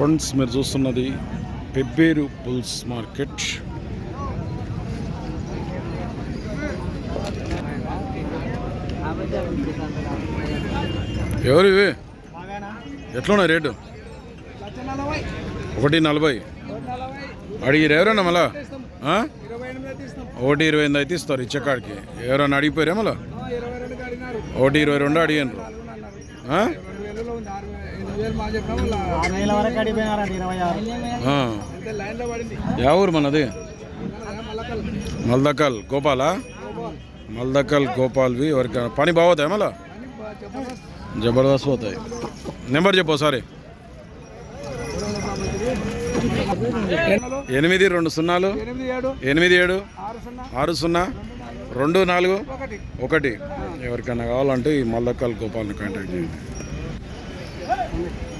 Friends మీరు చూస్తున్నది Pebbair bulls market. ఎవరు ఇవి? ఎట్లున్నాయి రేటు? ఒకటి నలభై. అడిగిరు ఎవరన్నా మళ్ళా? ఒకటి ఇరవై ఎనిమిది అయితే ఇస్తారు ఇచ్చేకాడికి. ఎవరన్నా అడిగిపోయారా మళ్ళా? ఒకటి ఇరవై రెండు అడిగాను ఆ? ఆరు వేల వరకు అడిగిపోయినారండి ఇరవై ఆరు. ఆ. యా ఊరు మనది? మల్దకల్ గోపాలా? మల్దకల్ గోపాల్వి ఎవరికి? పని బాగుతాయి మళ్ళా? జబర్దస్త్. పోతాయి. నెంబర్ చెప్పు ఒకసారి. ఎనిమిది రెండు సున్నాలు. ఎనిమిది ఏడు. ఆరు సున్నా. రెండు నాలుగు. ఒకటి. ఒకటి. ఎవరికైనా కావాలంటే ఈ మల్లక్కల్ గోపాల్ని కాంటాక్ట్ చేయండి. Yeah.